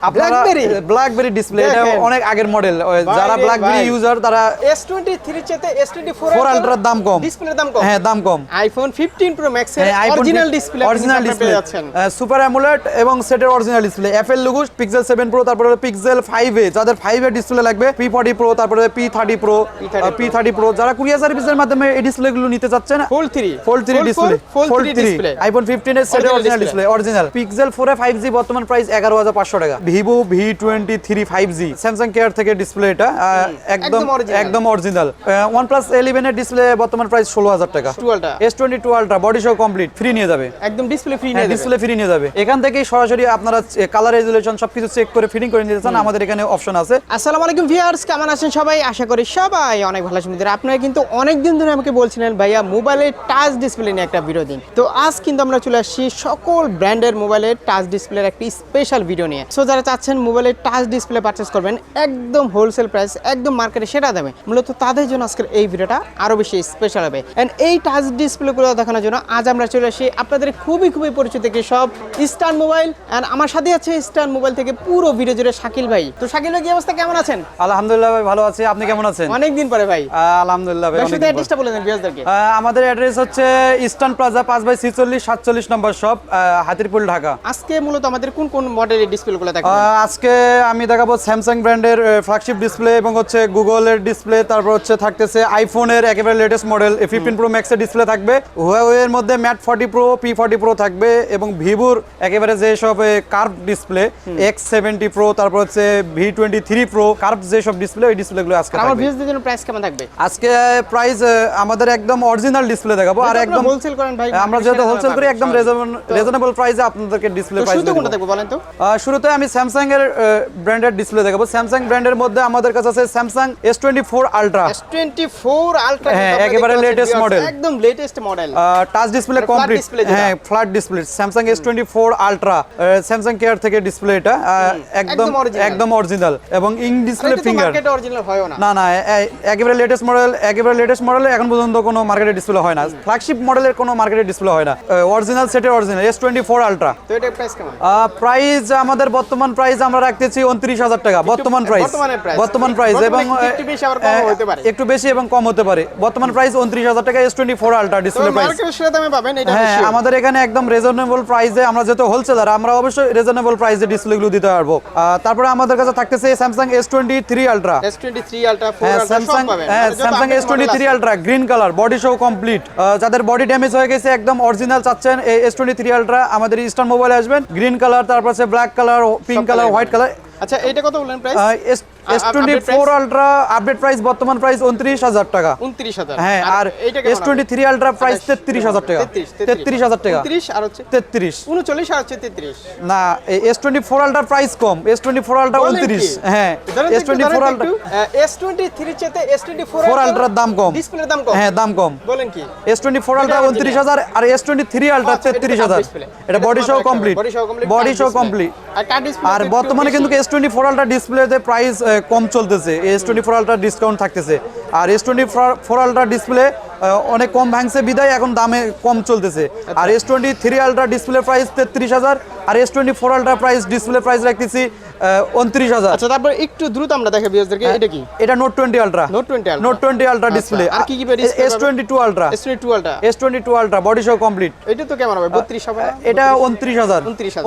Blackberry display এটা অনেক আগের মডেল যারা ব্ল্যাকবেরি ইউজার তারা S23 চেতে S24 ফোর আলট্রার দাম কম। ডিসপ্লের দাম কম। হ্যাঁ দাম কম। আইফোন 15 প্রো ম্যাক্স এর original display original display super AMOLED এবং সেটের original display FL লুগুস Pixel 7 pro তারপরে পিক্সেল 5 এ যাদের 5 এর ডিসপ্লে লাগবে P40 প্রো তারপরে P30 pro P30 P30 pro যারা কুরিয়ার সার্ভিসের মাধ্যমে এই ডিসপ্লেগুলো নিতে চাচ্ছেন fold 3 fold 3 display fold 3 iPhone 15 এর সেটের original display। Display original pixel 4 A 5G বর্তমান প্রাইস 11500 টাকা। Vivo V23 5G Samsung care থেকে ডিসপ্লে এটা একদম একদম অরিজিনাল OnePlus 11 এর ডিসপ্লে বর্তমান প্রাইস 16000 টাকা। টুয়েলটা S22 আলট্রা বডি সহ কমপ্লিট ফ্রি নিয়ে যাবে। একদম ডিসপ্লে ফ্রি নিয়ে ডিসপ্লে ফ্রি নিয়ে যাবে। এখান থেকেই সরাসরি আপনারা কালার রেজুলেশন সবকিছু চেক করে ফিটিং করে নিতে চান আমাদের এখানে অপশন আছে। আসসালামু আলাইকুম ভিউয়ার্স কেমন আছেন সবাই? আশা করি সবাই অনেক ভালো আছেন। আপনারা কিন্তু অনেক দিন ধরে আমাকে বলছিলেন ভাইয়া মোবাইলের টাচ ডিসপ্লে নিয়ে একটা ভিডিও দিন। তো আজ কিন্তু আমরা চলে আসছি সকল ব্র্যান্ডের মোবাইলের টাচ ডিসপ্লের একটি স্পেশাল ভিডিও নিয়ে। সো যারা চাচ্ছেন মোবাইলের টাচ ডিসপ্লে পারচেস করবেন একদম হোলসেল প্রাইস একদম মার্কেটে সেটা দেবে মূলত তাদের জন্য আজকের এই ভিডিওটা আরও বেশি স্পেশাল হবে। এন্ড এই টাচ ডিসপ্লেগুলো দেখানোর জন্য আজ আমরা চলে আসি আপনাদের খুবই খুবই পরিচিত একটি সব ইস্টার্ন মোবাইল এন্ড আমার সাথে আছে ইস্টার্ন মোবাইল থেকে পুরো ভিডিও জুড়ে শাকিল ভাই। তো শাকিল ভাই কি অবস্থা? কেমন আছেন? আলহামদুলিল্লাহ ভাই ভালো আছি। আপনি কেমন আছেন? অনেকদিন পরে ভাই। আলহামদুলিল্লাহ ভাই শুধু অ্যাড্রেসটা বলে দেন ভিউয়ারদেরকে আমাদের অ্যাড্রেস হচ্ছে ইস্টার্ন প্লাজা পাঁচ বাই ছিচল্লিশ সাতচল্লিশ নম্বর শপ হাতিরপুল ঢাকা। আজকে মূলত আমাদের কোন কোন মডেলের ডিসপ্লেগুলো আহ, আজকে আমি দেখাবো স্যামসাং ব্র্যান্ডের ফ্ল্যাগশিপ ডিসপ্লে এবং হচ্ছে গুগলের ডিসপ্লে তারপর হচ্ছে থাকতেছে আইফোনের একেবারে লেটেস্ট মডেল ফিফটিন প্রো ম্যাক্সের ডিসপ্লে থাকবে। হুয়াওয়ে এর মধ্যে mate forty pro P forty pro থাকবে এবং ভিভোর একেবারে যে সব curve display X seventy pro তারপর হচ্ছে V twenty three pro curve যে সব ডিসপ্লে ওই ডিসপ্লেগুলো আজকে আমার ভিউয়ারদের জন্য প্রাইস কেমন থাকবে? আজকে প্রাইস আমাদের একদম অরিজিনাল ডিসপ্লে দেখাবো আর একদম হোলসেল করেন ভাই আমরা যেহেতু হোলসেল করি একদম রিজনেবল প্রাইসে আপনাদেরকে ডিসপ্লে প্রাইস তো? শুরুতে আমি স্যামসাং এর ব্র্যান্ডের ডিসপ্লে দেখাবো। স্যামসাং ব্র্যান্ডের মধ্যে আমাদের কাছে আছে Samsung S twenty four ultra S24 ultra হ্যাঁ, একেবারে latest model। একদম latest model touch display complete হ্যাঁ flat display Samsung S twenty four ultra Samsung care থেকে ডিসপ্লে এটা একদম একদম অরিজিনাল এবং ইং ডিসপ্লে ফিঙ্গার মার্কেটে অরিজিনাল হয়ও না। না না একেবারে লেটেস্ট মডেল একেবারে লেটেস্ট মডেল এখন পর্যন্ত কোনো মার্কেটে ডিসপ্লে হয় না। ফ্ল্যাগশিপ মডেলের কোনো মার্কেটে ডিসপ্লে হয় না। অরিজিনাল সেটের original S twenty four ultra তো এটা প্রাইস কেমন? প্রাইস আমাদের বর্তমান প্রাইস আমরা রাখতেছি উনত্রিশ হাজার টাকা। বর্তমান প্রাইস বর্তমান প্রাইস এবং একটু বেশি এবং কম হতে পারে। বর্তমান প্রাইস উনত্রিশ হাজার টাকা S twenty four ultra display price হ্যাঁ আমাদের এখানে একদম রিজনেবল প্রাইসে আমরা যেহেতু হোলসেলার আমরা অবশ্যই রিজনেবল প্রাইসে ডিসপ্লেগুলো দিতে পারব। তারপরে আমাদের কাছে থাকতেছে Samsung S twenty three ultra S23 ultra 4 হ্যাঁ আলট্রা স্যামসাং হ্যাঁ Samsung S twenty three. Ultra green colour body show complete যাদের বডি ড্যামেজ হয়ে গেছে একদম অরিজিনাল চাচ্ছেন এই এস টোয়েন্টি থ্রি আলট্রা আমাদের ইস্টার্ন মোবাইলে আসবেন গ্রিন কালার তারপর black colour pink colour white colour আচ্ছা এটা কত বললেন price S twenty four ultra update price বর্তমান প্রাইস উনত্রিশ হাজার টাকা। 29000 হ্যাঁ আর S twenty three ultra price তেত্রিশ হাজার টাকা। তেত্রিশ হাজার টাকা। 30 আর হচ্ছে তেত্রিশ। 39 আর হচ্ছে 33 না S twenty four ultra price কম। এস টোয়েন্টি ফোর আলট্রা উনত্রিশ? হ্যাঁ S twenty four ultra S twenty three চেতে এস টোয়েন্টি ফোর আলট্রার দাম কম। ডিসপ্লের দাম কম। হ্যাঁ দাম কম। বলেন কি? S twenty four ultra. উনত্রিশ হাজার আর এস টোয়েন্টি থ্রি আলট্রা তেত্রিশ হাজার। এটা বডি সহ কমপ্লিট বডি সহ কমপ্লিট বডি সহ কমপ্লিট আর বর্তমানে কিন্তু এস টোয়েন্টি ফোর আলট্রা ডিসপ্লেতে প্রাইস কম চলতেছে। S twenty four ultra discount থাকতেছে। আর S twenty four ultra display অনেক কম ভাঙছে বিদায় এখন দামে কম চলতেছে। আর S twenty three ultra display price তেত্রিশ হাজার আর S twenty four ultra price display price রাখতেছি উনত্রিশ হাজার। আচ্ছা তারপর একটু দ্রুত আমরা দেখাই ভিউয়ারদেরকে এটা কি? এটা note twenty ultra note 20 ultra note twenty ultra display আর কি কি S twenty two ultra S twenty two ultra S twenty two ultra body সহ কমপ্লিট এটা তো কেমন হবে? 32 হবে এটা উনত্রিশ হাজার। 29,000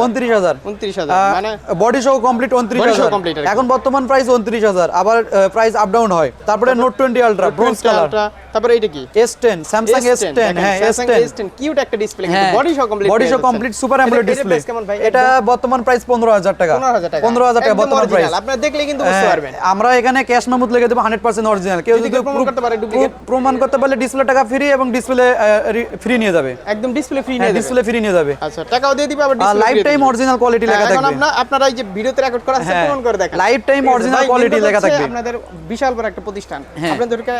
উনত্রিশ হাজার। মানে বডি সহ কমপ্লিট উনত্রিশ হাজার। complete আর কি। এখন বর্তমান প্রাইস উনত্রিশ হাজার আবার প্রাইস আপ ডাউন হয়। তারপরে note twenty ultra bronze colour তারপর এটা কি? S ten Samsung S ten হ্যাঁ এস টেন S10 কিউট একটা ডিসপ্লে হ্যাঁ বডি সহ কমপ্লিট বডি সহ কমপ্লিট সুপার অ্যামোলেড ডিসপ্লে এটা বর্তমান প্রাইস পনেরো হাজার টাকা। 15000 টাকা। পনেরো হাজার টাকা বর্তমান প্রাইস আপনারা দেখলে কিন্তু বুঝতে পারবেন। আমরা এখানে ক্যাশ মেমোত লিখে দেবো হান্ড্রেড পার্সেন্ট অরিজিনাল কেউ যদি প্রমাণ করতে পারে প্রমাণ করতে পারলে ডিসপ্লে টাকা ফ্রি এবং ডিসপ্লে ফ্রি নিয়ে যাবে। একদম ডিসপ্লে ফ্রি নিয়ে ডিসপ্লে ফ্রি নিয়ে যাবে। আচ্ছা টাকাও দিয়ে দিবে আবার লাইফ টাইম অরিজিনাল কোয়ালিটি লেখা থাকবে। আমরা আপনারা এই যে ভিডিওতে রেকর্ড করা আছে হ্যাঁ, প্রমাণ করে দেখেন। original ভাই, quality কিন্তু লেখা থাকবে। আপনাদের বিশাল বড় একটা প্রতিষ্ঠান। হ্যাঁ। আপনাদের একটা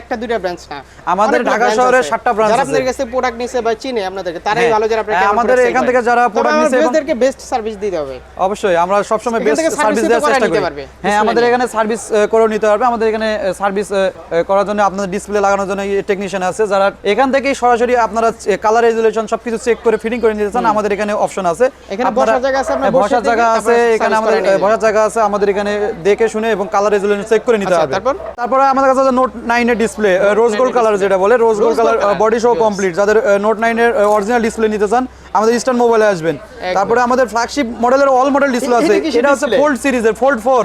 একটা দুইটা ব্রাঞ্চ না। আমাদের ঢাকা শহরে। সাতটা ব্রাঞ্চ যারা আছে। আপনাদের কাছে প্রোডাক্ট নিছে বা চিনে আপনাদেরকে তারাই হ্যাঁ। ভালো যারা আপনারা হ্যাঁ, আমাদের এখান থেকে যারা আমার নিছে এবং- বেস্ট সার্ভিস দিতে হবে। অবশ্যই আমরা সবসময় বেস্ট সার্ভিস দেওয়ার চেষ্টা করি। হ্যাঁ আমাদের এখানে সার্ভিস নিতে পারবে। আমাদের এখানে সার্ভিস করার জন্য আপনাদের ডিসপ্লে লাগানোর জন্য টেকনিশিয়ান আছে যারা এখান থেকেই সরাসরি আপনারা কালার রেজুলেশন সবকিছু চেক করে ফিটিং করে নিতে চান আমাদের এখানে অপশন আছে। এখানে বসার জায়গা আছে, আপনারা হ্যাঁ, বসার জায়গা আছে এখানে আমাদের বসার জায়গা আছে আমাদের এখানে দেখে শুনে এবং কালার রেজুলেশন চেক করে নিতে আচ্ছা, হবে। তারপর? তারপরে আমাদের কাছে নোট নাইনের ডিসপ্লে রোজ গোল্ড কালার যেটা বলে rose gold colour body show complete যাদের নোট নাইনের অরিজিনাল ডিসপ্লে নিতে চান আমাদের ইস্টার্ন মোবাইলে আসবেন। তারপরে আমাদের ফ্ল্যাগশিপ মডেলের অল মডেল ডিসপ্লে আছে। এটা হচ্ছে ফোল্ড সিরিজের ফোল্ড ফোর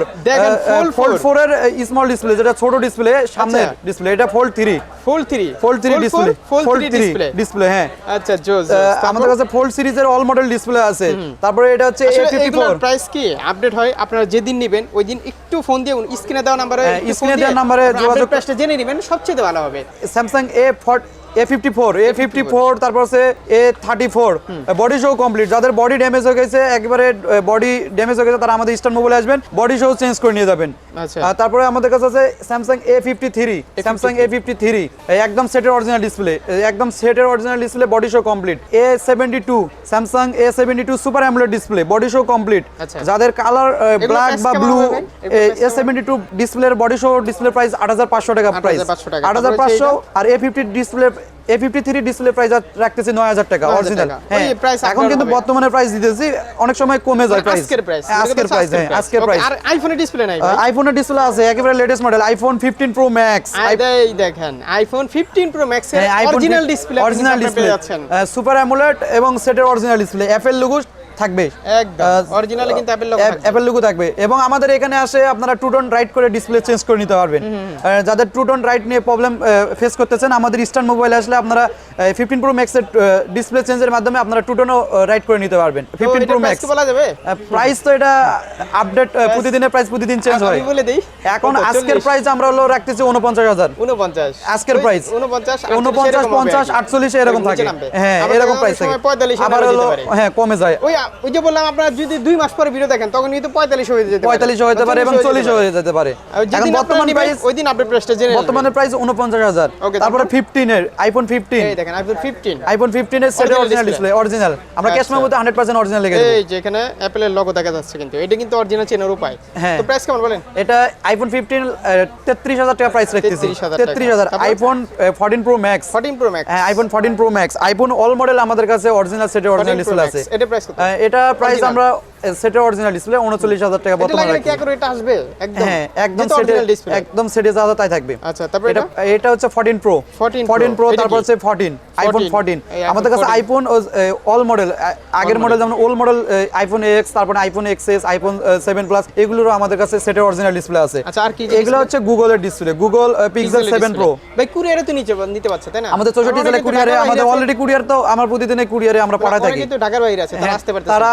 ফোল্ড। ফোর এর স্মল ডিসপ্লে যেটা ছোট ডিসপ্লে সামনের আচ্ছা। ডিসপ্লে এটা fold three full three fold three display full three display হ্যাঁ। আচ্ছা জোস আমাদের কাছে ফোল্ড সিরিজের অল মডেল ডিসপ্লে আছে। তারপরে এটা হচ্ছে এ ফিফটি ফোর প্রাইস কি? আপডেট হয় আপনারা যেদিন নেবেন ওই দিন একটু ফোন দিয়ে স্ক্রিনে দেওয়া নাম্বারে হ্যাঁ, এ দেওয়া number-এ যোগাযোগ- প্রাইসটা জেনে নেবেন সবচেয়ে ভালো হবে। Samsung A A fifty four A fifty four তারপর হচ্ছে A thirty four body show complete যাদের বডি ড্যামেজ হয়ে গেছে একবারে বডি ড্যামেজ হয়ে গেছে তারা আমাদের ইস্টার্ন মোবাইলে আসবেন। বডি শো চেঞ্জ করে নিয়ে যাবেন। আচ্ছা। তারপরে আমাদের কাছে আছে Samsung A fifty three Samsung A fifty three একদম সেটের অরিজিনাল ডিসপ্লে একদম সেটের original display body show complete A seventy two Samsung A seventy two super AMOLED display body show complete. যাদের কালার ব্ল্যাক বা ব্লু এ সেভেন্টি টু ডিসপ্লের body show display price আট হাজার পাঁচশো টাকা প্রাইস আট হাজার পাঁচশো আর A fifty display A fifty three display price রাখতেছি নয় হাজার টাকা অরিজিনাল হ্যাঁ এখন কিন্তু বর্তমানে প্রাইস দিতেছি অনেক সময় কমে যায় প্রাইস আজকের প্রাইস হ্যাঁ আজকের প্রাইস আর আইফোনের ডিসপ্লে নাই আইফোনের ডিসপ্লে আছে একেবারে latest model iPhone fifteen pro max এই দেখেন iPhone 15 pro max original display original display super AMOLED এবং সেটের অরিজিনাল ডিসপ্লে অ্যাপেল লোগো থাকবে। অরিজিনালি কিন্তু অ্যাপেল লোগো অ্যাপেল লোগো থাকবে। এবং আমাদের এখানে আসে আপনারা টুটন রাইট করে ডিসপ্লে চেঞ্জ করে নিতে পারবেন। যাদের টুটন রাইট নিয়ে প্রবলেম ফেস করতেছেন আমাদের ইস্টার্ন মোবাইল আসলে আপনারা ফিফটিন প্রো ম্যাক্সের ডিসপ্লে চেঞ্জের মাধ্যমে আপনারা টুটনও রাইট করে নিতে পারবেন। ফিফটিন প্রো ম্যাক্স বলা যাবে? প্রাইস তো এটা আপডেট প্রতিদিনের প্রাইস প্রতিদিন চেঞ্জ হয়। আমি বলে দেই। এখন আজকের প্রাইস আমরা হলো রাখতেছি উনপঞ্চাশ হাজার। 49 আজকের price? 49 উনপঞ্চাশ পঞ্চাশ আটচল্লিশ এরকম থাকে। হ্যাঁ এরকম প্রাইস থাকে। আবার হলো হ্যাঁ কমে যায়। ওই যে বললাম আপনারা যদি দুই মাস পরে ভিডিও দেখেন তখন কিন্তু 45 হয়ে যেতে পঁয়তাল্লিশ হতে পারে এবং চল্লিশ হয়ে যেতে পারে। বর্তমান আপনারা প্রাইস ওই দিন আপডেট প্রাইসটা জেনে বর্তমানে প্রাইস উনপঞ্চাশ হাজার। তারপরে? ফিফটিনের আইফোন ফিফটিন দেখেন আইফোন 15 আইফোন ফিফটিনের Original অরিজিনাল ডিসপ্লে অরিজিনাল আমরা ক্যাশ। মেমোতে হান্ড্রেড পার্সেন্ট অরিজিনাল দেবো। এই যে এখানে অ্যাপেলের লোগো দেখা যাচ্ছে কিন্তু। এটা কিন্তু অরিজিনাল চেনার উপায়। হ্যাঁ। তো প্রাইস কেমন বলেন? এটা আইফোন ফিফটিন তেত্রিশ হাজার টাকা প্রাইস 33,000 তেত্রিশ হাজার। IPhone fourteen pro max 14 pro max হ্যাঁ iPhone fourteen pro max iPhone all model আমাদের কাছে অরিজিনাল সেটের অরিজিনাল ডিসপ্লে আছে। এটা প্রাইস কত? এটা প্রাইস আমরা সেটের অরিজিনাল ডিসপ্লে উনচল্লিশ হাজার টাকা বর্তমানে কি। এটা আসবে? একদম। হ্যাঁ একদম সেটে একদম সেটে যা তাই থাকবে। আচ্ছা তারপর এটা এটা? হচ্ছে 14 প্রো 14 প্রো তারপর হচ্ছে 14 আইফোন 14 14 এই iPhone আমাদের কাছে 14 আইফোন অল মডেল আগের মডেল যেমন ওল মডেল আইফোন এক্স তারপর আইফোন এক্সএস আইফোন 7 প্লাস এগুলোরও আমাদের কাছে সেটের অরিজিনাল ডিসপ্লে আছে। আচ্ছা আর কি এগুলো হচ্ছে গুগলের ডিসপ্লে গুগল পিক্সেল 7 প্রো ভাই কুরিয়ারে তো নিচে নিতে পারছে তাই না? আমাদের 64 জেলা কুরিয়ারে আমাদের অলরেডি কুরিয়ার তো আমার প্রতিদিনে কুরিয়ারে আমরা পাঠাই থাকি। কিন্তু ঢাকার বাইরে আছে তারা আসতে পারতেছে তারা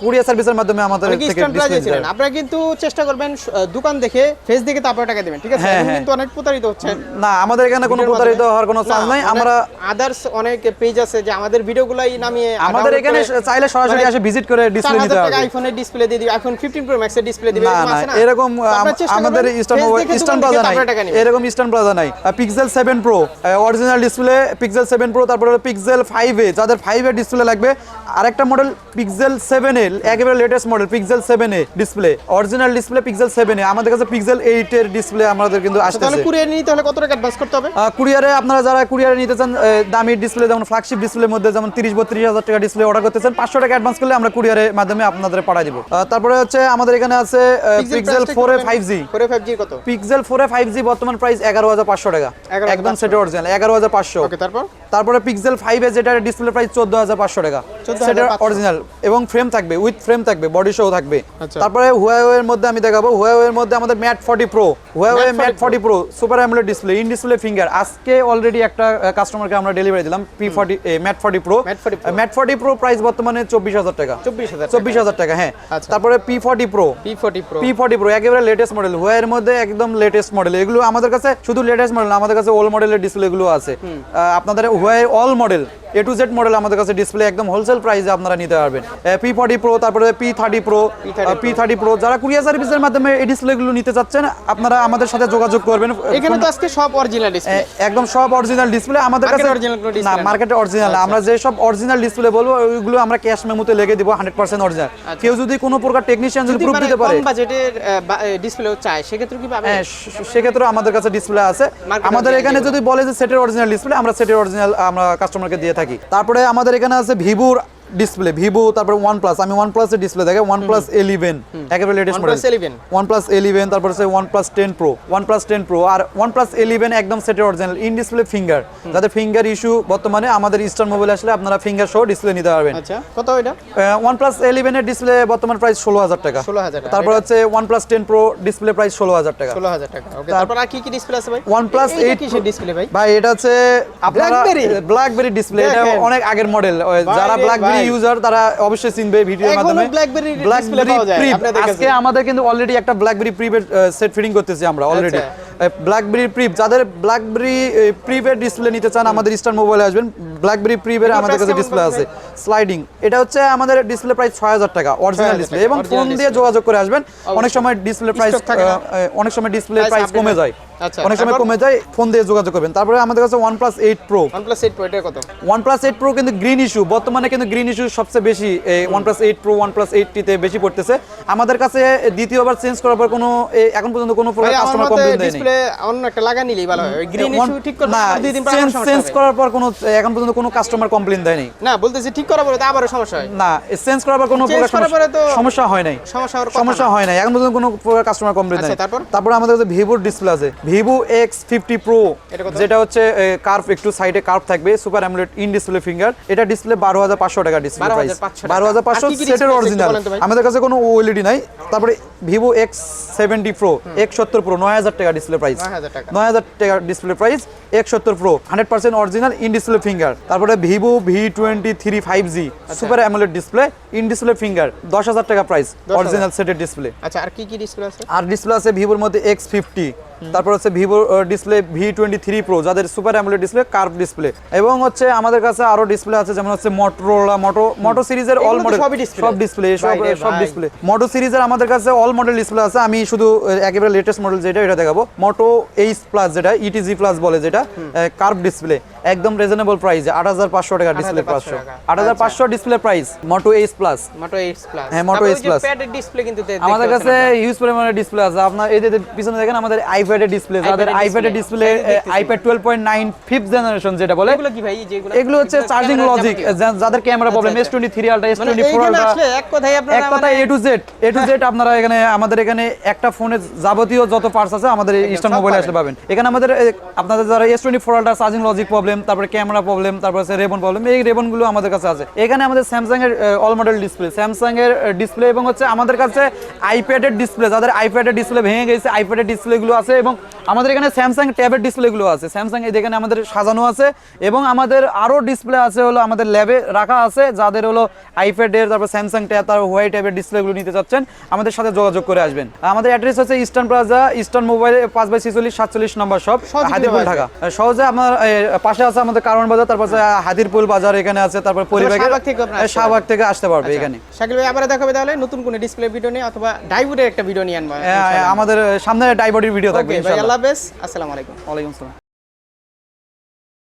কুরিয়ার সার্ভিসের মাধ্যমে আমাদের থেকে ডিসপ্লে আপনারা কিন্তু চেষ্টা করবেন দোকান দেখে ফেস দেখে তারপরে টাকা দিবেন ঠিক আছে? হ্যাঁ, হ্যাঁ। কিন্তু অনেক প্রতারিত হচ্ছেন। না আমাদের এখানে কোনো প্রতারিত হওয়ার কোনো চান্স নাই। আমরা আদার্স অনেক পেজ আছে যে আমাদের ভিডিওগুলাই নামিয়ে আমাদের এখানে চাইলে সরাসরি আসে ভিজিট করে ডিসপ্লে নিতে হবে। আইফোনের ডিসপ্লে দিয়ে দিবে আইফোন 15 প্রো ম্যাক্স এর ডিসপ্লে দিবে না এরকম আমাদের ইস্টার্ন দেখে ইস্টার্ন প্লাজা নাই। এরকম ইস্টার্ন প্লাজা নাই। Pixel seven pro original display Pixel seven pro তারপরে পিক্সেল ফাইভ এ যাদের ফাইভ এর ডিসপ্লে লাগবে আরেকটা মডেল পিক্সেল সেভেন এ একেবারে latest model Pixel seven A display original display Pixel seven A আমাদের কাছে পিক্সেল এইট এর ডিসপ্লে আমাদের কিন্তু আচ্ছা, তাহলে কুরিয়ার নিতে হলে কত টাকা অ্যাডভান্স করতে হবে? কুরিয়ারে আপনারা যারা কুরিয়ারে নিতে চান দামি ডিসপ্লে যেমন ফ্ল্যাগশিপ ডিসপ্লের মধ্যে যেমন তিরিশ বত্রিশ হাজার টাকা ডিসপ্লে অর্ডার করতে চান পাঁচশো টাকা অ্যাডভান্স করলে আমরা কুরিয়ারের মাধ্যমে আপনাদের পাঠিয়ে দিব। তারপরে হচ্ছে আমাদের এখানে আছে Pixel four A five G four A five G কত? Pixel four A five G বর্তমান প্রাইস এগারো হাজার পাঁচশো টাকা। 11,500 একদম সেটা অরিজিনাল এগারো হাজার পাঁচশো। তারপর? তারপরে পিক্সেল ফাইভ এ যেটা ডিসপ্লে প্রাইস চোদ্দ হাজার পাঁচশো টাকা। 14,500 অরিজিনাল এবং ফ্রেম থাকবে উইথ ফ্রেম থাকবে বডি শো থাকবে। আচ্ছা। তারপরে হুয়াওয়ে এর মধ্যে আমি দেখাবো হুয়াওয়ে এর মধ্যে আমাদের mate forty pro Huawei 40 mate forty pro super AMOLED display in display finger আজকে অলরেডি একটা কাস্টমারকে আমরা ডেলিভারি দিলাম P forty mate forty pro Mate 40 mate forty pro price বর্তমানে চব্বিশ হাজার টাকা। চব্বিশ হাজার টাকা। হ্যাঁ। আচ্ছা। তারপরে P forty pro P forty pro P forty pro একেবারে লেটেস্ট মডেল হোয়ার মধ্যে একদম লেটেস্ট মডেল এগুলো আমাদের কাছে শুধু লেটেস্ট মডেল আমাদের কাছে ওল্ড মডেলের ডিসপ্লে গুলো আছে। আপনাদের হোয়ার all model A to Z model আমাদের কাছে ডিসপ্লে একদম হোলসেল প্রাইসে আপনারা নিতে পারবেন। পি ফর্টি প্রো তারপরে P thirty pro P thirty pro যারা কুরিয়ার সার্ভিসের মাধ্যমে এই ডিসপ্লেগুলো নিতে চাচ্ছেন আপনারা আমাদের সাথে যোগাযোগ করবেন। এখানে তো আজকে সব অরিজিনাল ডিসপ্লে একদম সব অরিজিনাল ডিসপ্লে আমাদের কাছে না মার্কেটে অরিজিনাল আমরা যে সব অরিজিনাল ডিসপ্লে বলব ওইগুলো আমরা ক্যাশ মেমোতে লিখে দিব হান্ড্রেড পার্সেন্ট অরিজিনাল কেউ যদি কোনো প্রকার টেকনিশিয়ান যদি প্রুফ মানে দিতে পারে বাজেটের ডিসপ্লে চায় সেক্ষেত্রে কি পাবে? হ্যাঁ সেক্ষেত্রে আমাদের কাছে ডিসপ্লে আছে। আমাদের এখানে যদি বলে যে সেটের অরিজিনাল ডিসপ্লে আমরা সেটের অরিজিনাল আমরা কাস্টমারকে দিয়ে থাকি। তারপরে আমাদের এখানে আছে ভিভোর ডিসপ্লে ভিভো তারপরে ওয়ান প্লাস আমি ওয়ান প্লাসের ডিসপ্লে দেখে ওয়ান প্লাস ইলেভেন একেবারে latest model OnePlus 11 one plus eleven তারপর হচ্ছে one plus ten pro one plus ten pro আর ওয়ান প্লাস ইলেভেন একদম সেটের অরিজিনাল ইন ডিসপ্লে ফিঙ্গার যাদের ফিঙ্গার ইস্যু বর্তমানে আমাদের ইস্টার্ন মোবাইল আসলে আপনারা ফিঙ্গার সহ ডিসপ্লে নিতে পারবেন। আচ্ছা কত এটা? ওয়ান প্লাস ইলেভেনের ডিসপ্লে বর্তমান প্রাইস ষোলো হাজার টাকা। 16,000 টাকা। তারপর হচ্ছে one plus ten pro display price ষোলো হাজার টাকা। ষোলো হাজার টাকা তারপর আর কি কি ডিসপ্লে আছে ভাই? OnePlus এইটা 8 কিসের ডিসপ্লে ভাই? ভাই এটা হচ্ছে আপনারা ব্ল্যাকবেরি ডিসপ্লে এটা অনেক আগের মডেল যারা ব্ল্যাকবেরি। ইউজার তারা অবশ্যই চিনবে ভিডিওর মাধ্যমে। ব্ল্যাকবেরি দেখেছেন। আজকে আমাদের কিন্তু অলরেডি একটা ব্ল্যাকবেরি প্রিপেড সেট ফিটিং করতেছি আমরা অলরেডি ব্ল্যাকবেরি প্রিপ যাদের ব্ল্যাকবেরি প্রিপেড ডিসপ্লে নিতে চান আমাদের স্টার মোবাইলে আসবেন। ব্ল্যাকবেরি প্রিপের আমাদের কাছে ডিসপ্লে আছে। স্লাইডিং এটা হচ্ছে আমাদের ডিসপ্লে প্রাইস ছয় হাজার টাকা অরিজিনাল ডিসপ্লে এবং ফোন দিয়ে যোগাযোগ করে আসবেন। অনেক সময় ডিসপ্লে প্রাইস? অনেক সময় ডিসপ্লে প্রাইস কমে যায়। আচ্ছা, অনেক সময় কমে যায় ফোন দিয়ে যোগাযোগ করবেন। তারপরে আমাদের কাছে one plus eight pro OnePlus 8 Pro এটা কত? ওয়ান প্লাস এইট প্রো কিন্তু গ্রিন ইস্যু বর্তমানে কিন্তু গ্রিন ইস্যু সবচেয়ে বেশি। One plus eight pro one plus এইটটিতে বেশি পড়তেছে। আমাদের কাছে দ্বিতীয়বার চেঞ্জ করার পর কোনো এখন পর্যন্ত কোনো কাস্টমার কমপ্লেন দেয়নি। অন্য একটা লাগা নিলেই ভালো হয়। গ্রিন ইস্যু ঠিক করতে দুই দিন পর চেঞ্জ করার পর কোনো এখন পর্যন্ত কোনো কাস্টমার কমপ্লেন দেয়নি। না বলতেছি ঠিক করার পরে তো আবারও সমস্যা হয়। না চেঞ্জ করার পর কোনো প্রকার সমস্যা- হয় নাই। সমস্যা হয় নাই। এখন পর্যন্ত কোনো প্রকার কাস্টমার আচ্ছা, নেই তারপর? তারপর আমাদের কাছে ভিভোর ডিসপ্লে আছে। ভিভো এক্স ফিফটি প্রো যেটা হচ্ছে কার্ভ একটু সাইডে কার্ভ থাকবে super AMOLED in display finger এটা ডিসপ্লে বারো হাজার পাঁচশো টাকা ডিসপ্লে প্রাইস 12,500 বারো হাজার পাঁচশো সেটের অরিজিনাল? আমাদের কাছে কোনো ওএলইডি নাই। তারপরে Vivo X seventy pro X সত্তর প্রো নয় হাজার টাকা ডিসপ্লে প্রাইস নয় হাজার টাকা। ডিসপ্লে প্রাইস এক সত্তর pro hundred percent original in display finger তারপরে Vivo V twenty three five G. Super AMOLED display in display finger দশ হাজার টাকা প্রাইস 10,000 অরিজিনাল সেটের ডিসপ্লে আচ্ছা আর কি কি ডিসপ্লে আছে? আর ডিসপ্লে আছে ভিভোর মধ্যে এক্স ফিফটি তারপর হচ্ছে Vivo display V twenty three pro যাদের super AMOLED display curve display এবং হচ্ছে আমাদের কাছে আরও ডিসপ্লে আছে যেমন হচ্ছে মোটরোলা মোটো মোটো সিরিজের অল মডেল সব ডিসপ্লে সব সব ডিসপ্লে মোটো সিরিজের আমাদের কাছে অল মডেল ডিসপ্লে আছে। আমি শুধু একেবারে লেটেস্ট মডেল যেটা এটা দেখাবো। মোটো এইচ প্লাস যেটা ইটিজি প্লাস বলে যেটা কার্ভ ডিসপ্লে একদম রিজনেবল প্রাইস আট হাজার পাঁচশো টাকা ডিসপ্লে 8,500 পাঁচশো আট হাজার পাঁচশো display price Moto H plus Moto H plus হ্যাঁ, ডিসপ্লে কিন্তু দে- আমাদের কাছে। ইউজ পরিমাণের ডিসপ্লে আছে। আপনার এই যে পিছনে দেখেন আমাদের ডিসপ্লে যাদের display iPad twelve point nine fifth generation যেটা বলে এগুলো কি ভাই যেগুলো এগুলো হচ্ছে চার্জিং লজিক যাদের camera problem S twenty three ultra S twenty four এইখানে এক আপনারা এক কথা মানে- A to Z A to Z আপনারা এখানে আমাদের এখানে একটা ফোনে যাবতীয় যত পার্টস আছে আমাদের ইস্টার্ন মোবাইলে আসলে পাবেন। এখানে আমাদের আপনাদের যারা S twenty four ultra charging logic problem তারপরে ক্যামেরা প্রবলেম তারপর হচ্ছে রেবন প্রবলেম এই রেবনগুলো আমাদের কাছে আছে। এখানে আমাদের স্যামসাং এর অল মডেল ডিসপ্লে স্যামসাং এর ডিসপ্লে এবং হচ্ছে আমাদের কাছে আইপ্যাডের ডিসপ্লে যাদের আইপ্যাডের ডিসপ্লে ভেঙে গেছে আইপ্যাডের ডিসপ্লেগুলো আছে এবং আমাদের এখানে স্যামসাং ট্যাবের ডিসপ্লেগুলো আছে। স্যামসাং এখানে আমাদের সাজানো আছে এবং আমাদের আরও ডিসপ্লে আছে হলো আমাদের ল্যাবে রাখা আছে যাদের হলো আইপ্যাডের তারপর স্যামসাং ট্যাব তারপর হোয়াইট ট্যাবের ডিসপ্লেগুলো নিতে চাচ্ছেন আমাদের সাথে যোগাযোগ করে আসবেন। আমাদের অ্যাড্রেস হচ্ছে ইস্টার্ন প্লাজা ইস্টার্ন মোবাইল পাঁচ বাই ছিচল্লিশ সাতচল্লিশ নম্বর সব সহজে হাতিরপুল ঢাকা। সহজে এ, পাশে আছে আমাদের কারণ বাজার তারপর আছে হাতিরপুল বাজার এখানে আছে তারপর পরিবার শাহবাগ থেকে আসতে থেকে আসতে পারবে এখানে। শাকিল ভাই আবার দেখাবে তাহলে নতুন কোন ডিসপ্লে ভিডিও নিয়ে অথবা ডাইভুডের একটা ভিডিও নিয়ে আনব আমাদের সামনে ডাইবডির ভিডিও থাকবে ইনশাআল্লাহ আল্লাহ হাফেজ। আসসালামু আলাইকুম। ওয়া আলাইকুম আসসালাম।